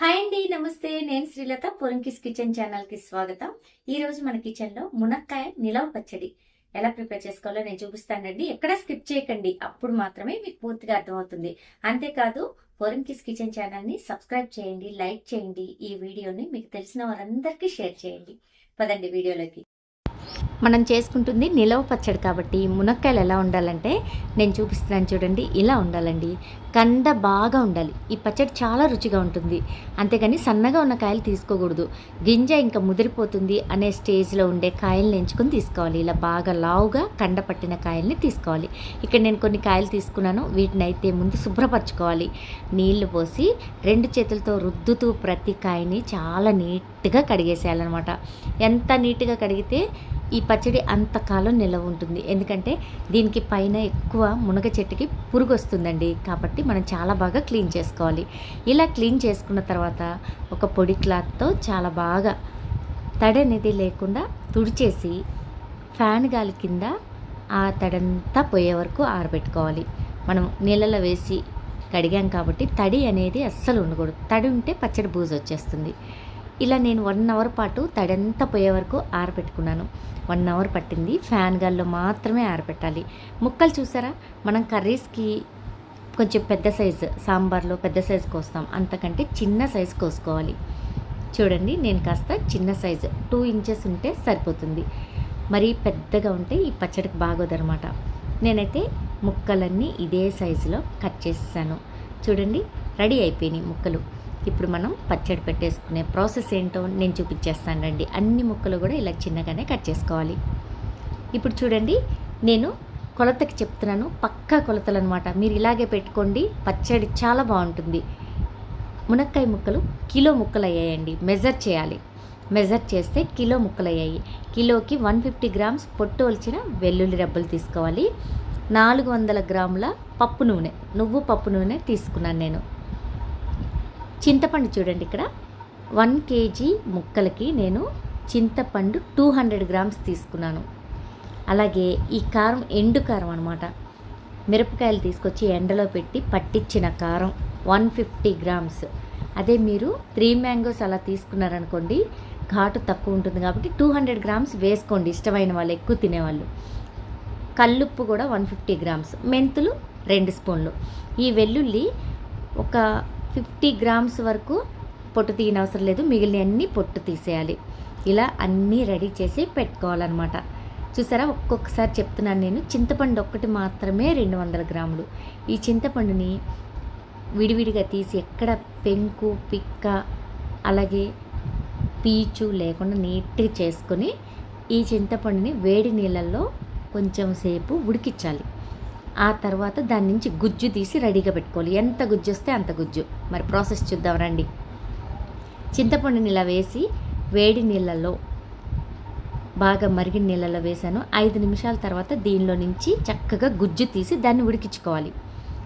Hi అండి నమస్తే. నేను శ్రీలత పొరంకిస్ కిచెన్ ఛానల్కి స్వాగతం. ఈ రోజు మన కిచెన్లో మునక్కాయ నిలవ పచ్చడి. ఎలా ప్రిపేర్ చేసుకోవాలో నేను చూపిస్తానండి. ఎక్కడ స్కిప్ చేయకండి. అప్పుడు మాత్రమే మీకు పూర్తిగా అర్థమవుతుంది. అంతేకాదు పొరంకిస్ కిచెన్ ఛానల్ని సబ్స్క్రైబ్ చేయండి లైక్ చేయండి. ఈ వీడియోని మీకు తెలిసిన వారందరికీ షేర్ చేయండి. పదండి వీడియోలోకి. మనం చేసుకుంటుంది నిలవ పచ్చడి కాబట్టి మునక్కాయలు ఎలా ఉండాలంటే నేను చూపిస్తున్నాను చూడండి ఇలా ఉండాలండి. కండ బాగా ఉండాలి. ఈ పచ్చడి చాలా రుచిగా ఉంటుంది. అంతేగాని సన్నగా ఉన్న కాయలు తీసుకోకూడదు. గింజ ఇంకా ముదిరిపోతుంది అనే స్టేజ్లో ఉండే కాయల్ని ఎంచుకొని తీసుకోవాలి. ఇలా బాగా లావుగా కండ పట్టిన కాయల్ని తీసుకోవాలి. ఇక్కడ నేను కొన్ని కాయలు తీసుకున్నాను. వీటిని అయితే ముందు శుభ్రపరచుకోవాలి. నీళ్ళు పోసి రెండు చేతులతో రుద్దుతూ ప్రతి కాయని చాలా నీట్గా కడిగేసేయాలన్నమాట. ఎంత నీట్గా కడిగితే ఈ పచ్చడి అంతకాలం నిలవ ఉంటుంది. ఎందుకంటే దీనికి పైన ఎక్కువ మునగ చెట్టుకి పురుగు వస్తుందండి. కాబట్టి మనం చాలా బాగా క్లీన్ చేసుకోవాలి. ఇలా క్లీన్ చేసుకున్న తర్వాత ఒక పొడి క్లాత్తో చాలా బాగా తడి అనేది లేకుండా తుడిచేసి ఫ్యాన్ గాలి కింద ఆ తడంతా పోయే వరకు ఆరబెట్టుకోవాలి. మనం నీళ్ళలో వేసి కడిగాం కాబట్టి తడి అనేది అస్సలు ఉండకూడదు. తడి ఉంటే పచ్చడి బూజు వచ్చేస్తుంది. ఇలా నేను వన్ అవర్ పాటు తడంతా పోయే వరకు ఆరబెట్టుకున్నాను. వన్ అవర్ పట్టింది. ఫ్యాన్ గాల్లో మాత్రమే ఆరబెట్టాలి. ముక్కలు చూసారా? మనం కర్రీస్కి కొంచెం పెద్ద సైజు సాంబార్లో పెద్ద సైజు కోస్తాం. అంతకంటే చిన్న సైజు కోసుకోవాలి. చూడండి నేను కాస్త చిన్న సైజు టూ ఇంచెస్ ఉంటే సరిపోతుంది. మరీ పెద్దగా ఉంటే ఈ పచ్చడికి బాగోదనమాట నేనైతే ముక్కలన్నీ ఇదే సైజులో కట్ చేసాను చూడండి రెడీ అయిపోయినాయి ముక్కలు. ఇప్పుడు మనం పచ్చడి పెట్టేసుకునే ప్రాసెస్ ఏంటో నేను చూపించేస్తాను రండి. అన్ని ముక్కలు కూడా ఇలా చిన్నగానే కట్ చేసుకోవాలి. ఇప్పుడు చూడండి నేను కొలతకి చెప్తున్నాను పక్కా కొలతలు అనమాట మీరు ఇలాగే పెట్టుకోండి పచ్చడి చాలా బాగుంటుంది. మునక్కాయ ముక్కలు కిలో ముక్కలు అయ్యాయండి మెజర్ చేయాలి. మెజర్ చేస్తే కిలో ముక్కలు అయ్యాయి కిలోకి వన్ ఫిఫ్టీ గ్రామ్స్ పొట్టు వలిచిన వెల్లుల్లి రెబ్బలు తీసుకోవాలి. నాలుగు వందల గ్రాముల పప్పు నూనె. నువ్వు పప్పు నూనె తీసుకున్నాను నేను. చింతపండు చూడండి ఇక్కడ. వన్ కేజీ ముక్కలకి నేను చింతపండు టూ హండ్రెడ్ గ్రామ్స్ తీసుకున్నాను. అలాగే ఈ కారం ఎండు కారం అనమాట మిరపకాయలు తీసుకొచ్చి ఎండలో పెట్టి పట్టించిన కారం వన్ ఫిఫ్టీ గ్రామ్స్. అదే మీరు త్రీ మ్యాంగోస్ అలా తీసుకున్నారనుకోండి ఘాటు తక్కువ ఉంటుంది కాబట్టి టూ హండ్రెడ్ గ్రామ్స్ వేసుకోండి ఇష్టమైన వాళ్ళు ఎక్కువ తినేవాళ్ళు. కల్లుప్పు కూడా వన్ ఫిఫ్టీ గ్రామ్స్. మెంతులు రెండు స్పూన్లు. ఈ వెల్లుల్లి ఒక ఫిఫ్టీ గ్రామ్స్ వరకు పొట్టు తీయనవసరం లేదు. మిగిలిన అన్నీ పొట్టు తీసేయాలి. ఇలా అన్నీ రెడీ చేసి పెట్టుకోవాలన్నమాట. చూసారా? ఒక్కొక్కసారి చెప్తున్నాను నేను. చింతపండు ఒక్కటి మాత్రమే రెండు వందల గ్రాములు. ఈ చింతపండుని విడివిడిగా తీసి ఎక్కడ పెంకు పిక్క అలాగే పీచు లేకుండా నీట్గా చేసుకొని ఈ చింతపండుని వేడి నీళ్ళల్లో కొంచెం సేపు ఉడికించాలి. ఆ తర్వాత దాని నుంచి గుజ్జు తీసి రెడీగా పెట్టుకోవాలి. ఎంత గుజ్జు వస్తే అంత గుజ్జు. మరి ప్రాసెస్ చూద్దాం రండి. చింతపండుని ఇలా వేసి వేడి నీళ్ళలో బాగా మరిగిన నీళ్ళలో వేసాను. ఐదు నిమిషాల తర్వాత దీనిలో నుంచి చక్కగా గుజ్జు తీసి దాన్ని ఉడికించుకోవాలి.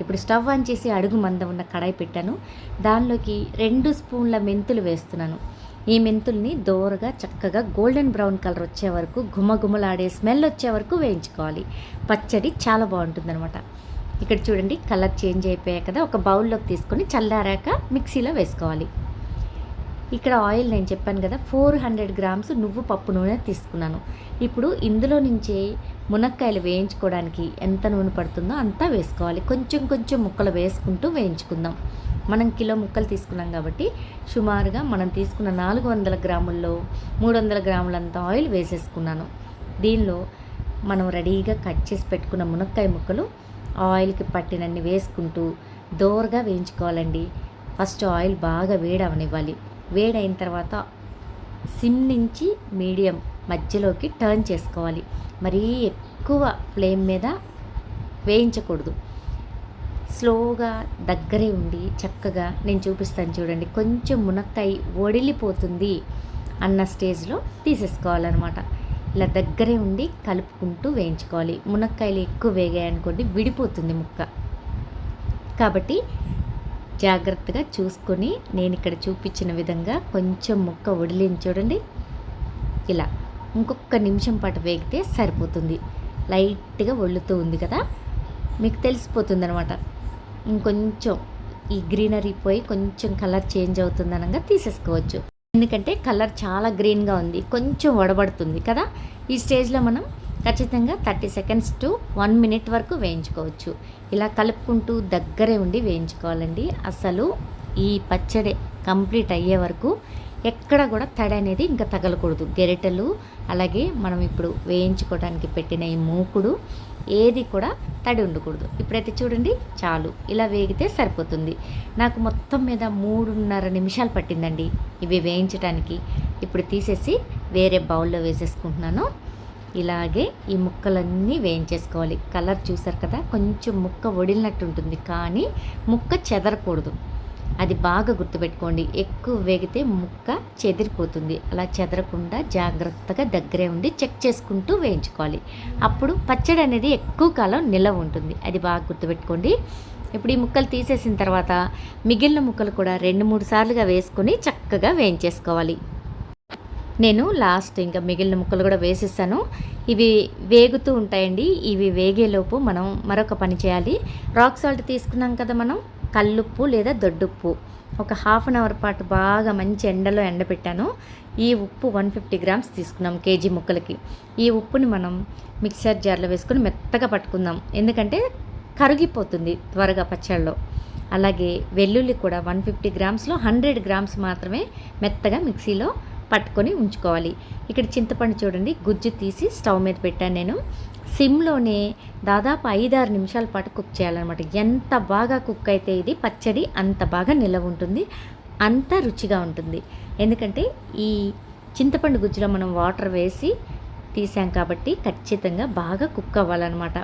ఇప్పుడు స్టవ్ ఆన్ చేసి అడుగు మంద ఉన్న కడాయి పెట్టాను. దానిలోకి రెండు స్పూన్ల మెంతులు వేస్తున్నాను. ఈ మెంతుల్ని దోరగా చక్కగా గోల్డెన్ బ్రౌన్ కలర్ వచ్చే వరకు గుమగుమలాడే స్మెల్ వచ్చే వరకు వేయించుకోవాలి. పచ్చడి చాలా బాగుంటుందన్నమాట. ఇక్కడ చూడండి కలర్ చేంజ్ అయిపోయాయి కదా ఒక బౌల్లోకి తీసుకొని చల్లారాక మిక్సీలో వేసుకోవాలి. ఇక్కడ ఆయిల్ నేను చెప్పాను కదా ఫోర్ హండ్రెడ్ గ్రామ్స్ నువ్వు పప్పు నూనె తీసుకున్నాను. ఇప్పుడు ఇందులో నుంచే మునక్కాయలు వేయించుకోవడానికి ఎంత నూనె పడుతుందో అంతా వేసుకోవాలి. కొంచెం కొంచెం ముక్కలు వేసుకుంటూ వేయించుకుందాం. మనం కిలో ముక్కలు తీసుకున్నాం కాబట్టి సుమారుగా మనం తీసుకున్న నాలుగు వందల గ్రాముల్లో మూడు వందల గ్రాములంత ఆయిల్ వేసేసుకున్నాను. దీనిలో మనం రెడీగా కట్ చేసి పెట్టుకున్న మునక్కాయ ముక్కలు ఆయిల్కి పట్టినన్ని వేసుకుంటూ దోరగా వేయించుకోవాలండి. ఫస్ట్ ఆయిల్ బాగా వేడవనివ్వాలి. వేడైన తర్వాత సిమ్ నుంచి మీడియం మధ్యలోకి టర్న్ చేసుకోవాలి. మరీ ఎక్కువ ఫ్లేమ్ మీద వేయించకూడదు. స్లోగా దగ్గరే ఉండి చక్కగా నేను చూపిస్తాను చూడండి కొంచెం మునక్కాయ ఒడిలిపోతుంది అన్న స్టేజ్లో తీసేసుకోవాలన్నమాట. ఇలా దగ్గరే ఉండి కలుపుకుంటూ వేయించుకోవాలి. మునక్కాయలు ఎక్కువ వేగాయనుకోండి విడిపోతుంది ముక్క. కాబట్టి జాగ్రత్తగా చూసుకొని నేను ఇక్కడ చూపించిన విధంగా కొంచెం ముక్క వడిలింది చూడండి. ఇలా ఇంకొక నిమిషం పాటు వేగితే సరిపోతుంది. లైట్గా ఒళ్ళుతూ ఉంది కదా. మీకు తెలిసిపోతుంది అనమాట ఇంకొంచెం ఈ గ్రీనరీ పోయి కొంచెం కలర్ చేంజ్ అవుతుంది అనగా తీసేసుకోవచ్చు. ఎందుకంటే కలర్ చాలా గ్రీన్గా ఉంది. కొంచెం వడబడుతుంది కదా. ఈ స్టేజ్లో మనం ఖచ్చితంగా thirty seconds to one minute వరకు వేయించుకోవచ్చు. ఇలా కలుపుకుంటూ దగ్గరే ఉండి వేయించుకోవాలండి. అసలు ఈ పచ్చడి కంప్లీట్ అయ్యే వరకు ఎక్కడ కూడా తడి అనేది ఇంకా తగలకూడదు. గెరిటెలు అలాగే మనం ఇప్పుడు వేయించుకోవడానికి పెట్టిన ఈ మూకుడు ఏది కూడా తడి ఉండకూడదు. ఇప్పుడైతే చూడండి చాలు. ఇలా వేగితే సరిపోతుంది. నాకు మొత్తం మీద మూడున్నర నిమిషాలు పట్టిందండి ఇవి వేయించడానికి ఇప్పుడు తీసేసి వేరే బౌల్లో వేసేసుకుంటున్నాను. ఇలాగే ఈ ముక్కలన్నీ వేయించేసుకోవాలి. కలర్ చూసారు కదా? కొంచెం ముక్క వడిలినట్టు ఉంటుంది. కానీ ముక్క చెదరకూడదు. అది బాగా గుర్తుపెట్టుకోండి. ఎక్కువ వేగితే ముక్క చెదిరిపోతుంది. అలా చెదరకుండా జాగ్రత్తగా దగ్గరే ఉండి చెక్ చేసుకుంటూ వేయించుకోవాలి. అప్పుడు పచ్చడి అనేది ఎక్కువ కాలం నిలవ ఉంటుంది. అది బాగా గుర్తుపెట్టుకోండి. ఇప్పుడు ఈ ముక్కలు తీసేసిన తర్వాత మిగిలిన ముక్కలు కూడా రెండు మూడు సార్లుగా వేసుకొని చక్కగా వేయించేసుకోవాలి. నేను లాస్ట్ ఇంకా మిగిలిన ముక్కలు కూడా వేసేసాను. ఇవి వేగుతూ ఉంటాయండి. ఇవి వేగేలోపు మనం మరొక పని చేయాలి. రాక్ సాల్ట్ తీసుకున్నాం కదా మనం కల్లుప్పు లేదా దొడ్డుప్పు. ఒక హాఫ్ అన్ అవర్ పాటు బాగా మంచి ఎండలో ఎండబెట్టాను. ఈ ఉప్పు వన్ ఫిఫ్టీ గ్రామ్స్ తీసుకున్నాం కేజీ ముక్కలకి. ఈ ఉప్పుని మనం మిక్సర్ జార్లో వేసుకొని మెత్తగా పట్టుకుందాం. ఎందుకంటే కరిగిపోతుంది త్వరగా పచ్చళ్ళలో. అలాగే వెల్లుల్లి కూడా వన్ ఫిఫ్టీ గ్రామ్స్లో హండ్రెడ్ గ్రామ్స్ మాత్రమే మెత్తగా మిక్సీలో పట్టుకొని ఉంచుకోవాలి. ఇక్కడ చింతపండు చూడండి గుజ్జు తీసి స్టవ్ మీద పెట్టాను నేను. సిమ్లోనే దాదాపు ఐదారు నిమిషాల పాటు కుక్ చేయాలన్నమాట. ఎంత బాగా కుక్ అయితే ఇది పచ్చడి అంత బాగా నిలవ ఉంటుంది అంత రుచిగా ఉంటుంది. ఎందుకంటే ఈ చింతపండు గుజ్జులో మనం వాటర్ వేసి తీసాం కాబట్టి ఖచ్చితంగా బాగా కుక్ అవ్వాలన్నమాట.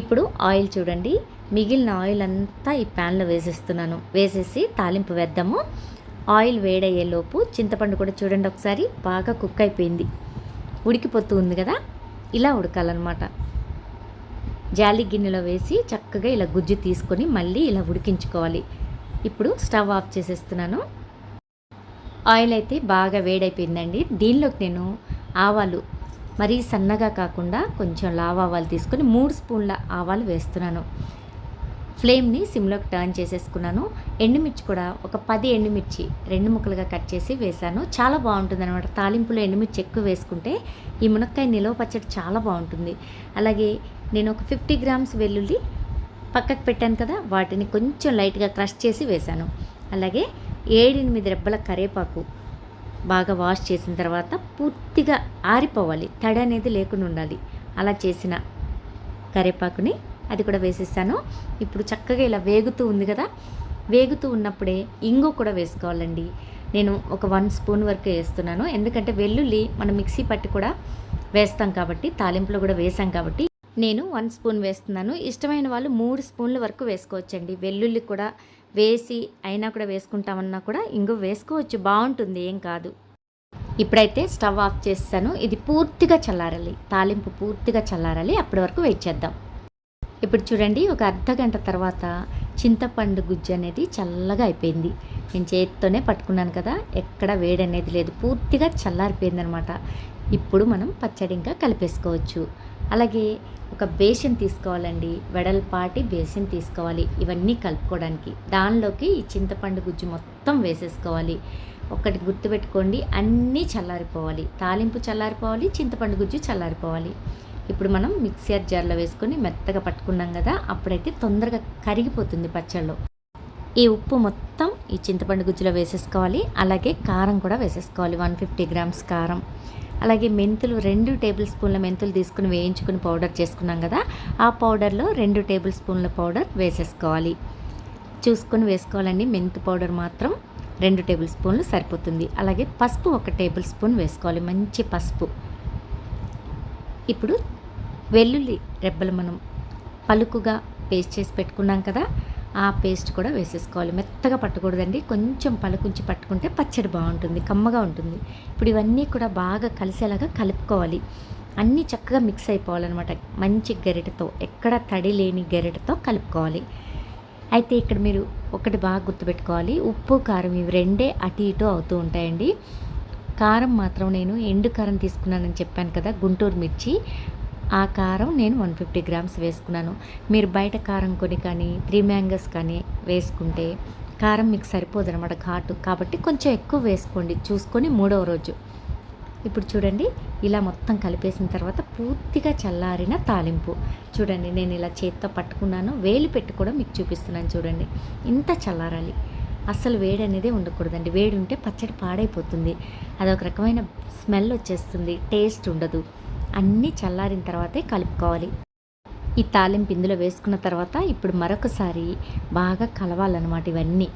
ఇప్పుడు ఆయిల్ చూడండి మిగిలిన ఆయిల్ అంతా ఈ ప్యాన్లో వేసేస్తున్నాను. వేసేసి తాలింపు వేద్దాము. ఆయిల్ వేడయ్యేలోపు చింతపండు కూడా చూడండి ఒకసారి బాగా కుక్ అయిపోయింది. ఉడికిపోతూ ఉంది కదా? ఇలా ఉడకాలన్నమాట. జాలి గిన్నెలో వేసి చక్కగా ఇలా గుజ్జు తీసుకొని మళ్ళీ ఇలా ఉడికించుకోవాలి. ఇప్పుడు స్టవ్ ఆఫ్ చేసేస్తున్నాను. ఆయిల్ అయితే బాగా వేడైపోయిందండి. దీనిలోకి నేను ఆవాలు మరీ సన్నగా కాకుండా కొంచెం లావ్ ఆవాలు తీసుకొని మూడు స్పూన్ల ఆవాలు వేస్తున్నాను. ఫ్లేమ్ని సిమ్లోకి టర్న్ చేసేసుకున్నాను. ఎండుమిర్చి కూడా ఒక పది ఎండుమిర్చి రెండు ముక్కలుగా కట్ చేసి వేశాను. చాలా బాగుంటుంది అనమాట తాలింపులో ఎండుమిర్చి ఎక్కువ వేసుకుంటే ఈ మునక్కాయ నిలవ పచ్చడి చాలా బాగుంటుంది. అలాగే నేను ఒక ఫిఫ్టీ గ్రామ్స్ వెల్లుల్లి పక్కకు పెట్టాను కదా వాటిని కొంచెం లైట్గా క్రష్ చేసి వేశాను. అలాగే ఏడెనిమిది రెబ్బల కరేపాకు బాగా వాష్ చేసిన తర్వాత పూర్తిగా ఆరిపోవాలి. తడి అనేది లేకుండా ఉండాలి. అలా చేసిన కరేపాకుని అది కూడా వేసేసాను ఇప్పుడు చక్కగా ఇలా వేగుతూ ఉంది కదా. వేగుతూ ఉన్నప్పుడే ఇంగు కూడా వేసుకోవాలండి. నేను ఒక వన్ స్పూన్ వరకు వేస్తున్నాను. ఎందుకంటే వెల్లుల్లి మనం మిక్సీ పట్టి కూడా వేస్తాం కాబట్టి తాలింపులో కూడా వేసాం కాబట్టి నేను వన్ స్పూన్ వేస్తున్నాను. ఇష్టమైన వాళ్ళు మూడు స్పూన్ల వరకు వేసుకోవచ్చండి. వెల్లుల్లి కూడా వేసి అయినా కూడా వేసుకుంటామన్నా కూడా ఇంగు వేసుకోవచ్చు. బాగుంటుంది ఏం కాదు. ఇప్పుడైతే స్టవ్ ఆఫ్ చేస్తాను. ఇది పూర్తిగా చల్లారాలి. తాలింపు పూర్తిగా చల్లారాలి. అప్పటి వరకు వెయిట్ చేద్దాం. ఇప్పుడు చూడండి ఒక అర్ధ గంట తర్వాత చింతపండు గుజ్జు అనేది చల్లగా అయిపోయింది. నేను చేతితోనే పట్టుకున్నాను కదా ఎక్కడ వేడి అనేది లేదు. పూర్తిగా చల్లారిపోయింది అనమాట ఇప్పుడు మనం పచ్చడి ఇంకా కలిపేసుకోవచ్చు. అలాగే ఒక బేసిన్ తీసుకోవాలండి. వెడల్పాటి బేసిన్ తీసుకోవాలి ఇవన్నీ కలుపుకోవడానికి. దానిలోకి ఈ చింతపండు గుజ్జు మొత్తం వేసేసుకోవాలి. ఒకటి గుర్తుపెట్టుకోండి అన్నీ చల్లారిపోవాలి. తాలింపు చల్లారిపోవాలి చింతపండు గుజ్జు చల్లారిపోవాలి. ఇప్పుడు మనం మిక్సర్ జార్లో వేసుకొని మెత్తగా పట్టుకున్నాం కదా అప్పుడైతే తొందరగా కరిగిపోతుంది పచ్చళ్ళు. ఈ ఉప్పు మొత్తం ఈ చింతపండు గుజ్జులో వేసేసుకోవాలి అలాగే కారం కూడా వేసేసుకోవాలి వన్ ఫిఫ్టీ గ్రామ్స్ కారం. అలాగే మెంతులు రెండు టేబుల్ స్పూన్ల మెంతులు తీసుకుని వేయించుకుని పౌడర్ చేసుకున్నాం కదా ఆ పౌడర్లో రెండు టేబుల్ స్పూన్ల పౌడర్ వేసేసుకోవాలి. చూసుకొని వేసుకోవాలండి మెంతు పౌడర్ మాత్రం రెండు టేబుల్ స్పూన్లు సరిపోతుంది. అలాగే పసుపు ఒక టేబుల్ స్పూన్ వేసుకోవాలి మంచి పసుపు. ఇప్పుడు వెల్లుల్లి రెబ్బలు మనం పలుకుగా పేస్ట్ చేసి పెట్టుకున్నాం కదా ఆ పేస్ట్ కూడా వేసేసుకోవాలి. మెత్తగా పట్టకూడదండి. కొంచెం పలుకుంచి పట్టుకుంటే పచ్చడి బాగుంటుంది కమ్మగా ఉంటుంది. ఇప్పుడు ఇవన్నీ కూడా బాగా కలిసేలాగా కలుపుకోవాలి. అన్నీ చక్కగా మిక్స్ అయిపోవాలన్నమాట. మంచి గరిటతో ఎక్కడ తడి లేని గరిటతో కలుపుకోవాలి. అయితే ఇక్కడ మీరు ఒకటి బాగా గుర్తుపెట్టుకోవాలి. ఉప్పు కారం ఇవి రెండే అటు ఇటు అవుతూ ఉంటాయండి. కారం మాత్రం నేను ఎండు కారం తీసుకున్నానని చెప్పాను కదా గుంటూరు మిర్చి. ఆ కారం నేను వన్ ఫిఫ్టీ గ్రామ్స్ వేసుకున్నాను. మీరు బయట కారం కొని కానీ త్రీ మ్యాంగోస్ కానీ వేసుకుంటే కారం మీకు సరిపోదు అనమాట ఘాటు. కాబట్టి కొంచెం ఎక్కువ వేసుకోండి. చూసుకొని మూడవ రోజు. ఇప్పుడు చూడండి ఇలా మొత్తం కలిపేసిన తర్వాత పూర్తిగా చల్లారిన తాలింపు. చూడండి నేను ఇలా చేత్తో పట్టుకున్నాను. వేలు పెట్టి కూడా మీకు చూపిస్తున్నాను చూడండి. ఇంత చల్లారాలి. అస్సలు వేడి అనేది ఉండకూడదండి. వేడి ఉంటే పచ్చడి పాడైపోతుంది. అదొక రకమైన స్మెల్ వచ్చేస్తుంది. టేస్ట్ ఉండదు. అన్నీ చల్లారిన తర్వాతే కలుపుకోవాలి. ఈ తాలింపు ఇందులో వేసుకున్న తర్వాత ఇప్పుడు మరొకసారి బాగా కలవాలన్నమాట ఇవన్నీ.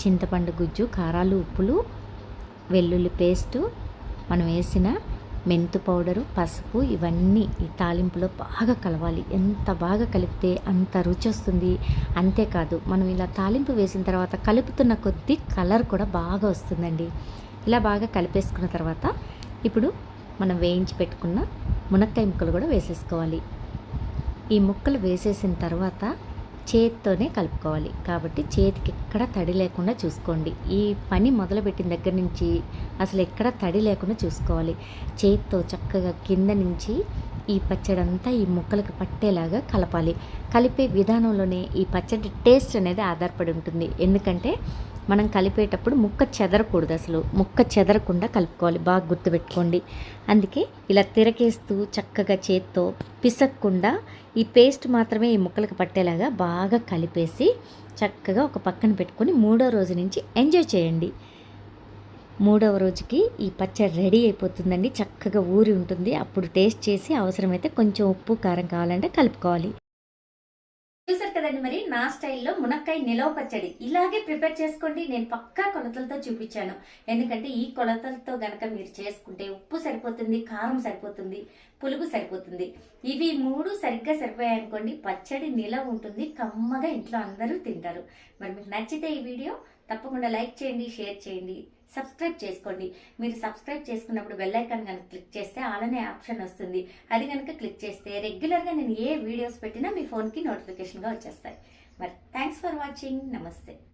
చింతపండు గుజ్జు కారాలు ఉప్పులు వెల్లుల్లి పేస్టు మనం వేసిన మెంతు పౌడరు పసుపు ఇవన్నీ ఈ తాలింపులో బాగా కలవాలి. ఎంత బాగా కలిపితే అంత రుచి వస్తుంది. అంతేకాదు మనం ఇలా తాలింపు వేసిన తర్వాత కలుపుతున్న కొద్దీ కలర్ కూడా బాగా వస్తుందండి. ఇలా బాగా కలిపేసుకున్న తర్వాత ఇప్పుడు మనం వేయించి పెట్టుకున్న మునక్కాయ ముక్కలు కూడా వేసేసుకోవాలి. ఈ ముక్కలు వేసేసిన తర్వాత చేతితోనే కలుపుకోవాలి. కాబట్టి చేతికి ఎక్కడ తడి లేకుండా చూసుకోండి. ఈ పని మొదలుపెట్టిన దగ్గర నుంచి అసలు ఎక్కడ తడి లేకుండా చూసుకోవాలి. చేతితో చక్కగా కింద నుంచి ఈ పచ్చడి అంతా ఈ ముక్కలకు పట్టేలాగా కలపాలి. కలిపే విధానంలోనే ఈ పచ్చడి టేస్ట్ అనేది ఆధారపడి ఉంటుంది. ఎందుకంటే మనం కలిపేటప్పుడు ముక్క చెదరకూడదు అసలు. ముక్క చెదరకుండా కలుపుకోవాలి. బాగా గుర్తుపెట్టుకోండి. అందుకే ఇలా తిరకేస్తూ చక్కగా చేత్తో పిసక్కుండా ఈ పేస్ట్ మాత్రమే ఈ ముక్కలకు పట్టేలాగా బాగా కలిపేసి చక్కగా ఒక పక్కన పెట్టుకొని మూడో రోజు నుంచి ఎంజాయ్ చేయండి. మూడవ రోజుకి ఈ పచ్చడి రెడీ అయిపోతుందండి. చక్కగా ఊరి ఉంటుంది. అప్పుడు టేస్ట్ చేసి అవసరమైతే కొంచెం ఉప్పు కారం కావాలంటే కలుపుకోవాలి. చూసారు కదండి మరి నా స్టైల్లో మునక్కాయ నిలవ పచ్చడి. ఇలాగే ప్రిపేర్ చేసుకోండి. నేను పక్కా కొలతలతో చూపించాను. ఎందుకంటే ఈ కొలతలతో గనక మీరు చేసుకుంటే ఉప్పు సరిపోతుంది కారం సరిపోతుంది పులుగు సరిపోతుంది. ఇవి మూడు సరిగ్గా సరిపోయాయనుకోండి పచ్చడి నిలవ ఉంటుంది. కమ్మగా ఇంట్లో అందరూ తింటారు. మరి మీకు నచ్చితే ఈ వీడియో తప్పకుండా లైక్ చేయండి షేర్ చేయండి. సబ్స్క్రైబ్ చేసుకోండి. మీరు సబ్స్క్రైబ్ చేసుకున్నప్పుడు బెల్ ఐకాన్ కనుక క్లిక్ చేస్తే ఆలనే ఆప్షన్ వస్తుంది. అది కనుక క్లిక్ చేస్తే రెగ్యులర్గా నేను ఏ వీడియోస్ పెట్టినా మీ ఫోన్కి నోటిఫికేషన్గా వచ్చేస్తాయి. మరి థ్యాంక్స్ ఫర్ వాచింగ్. నమస్తే.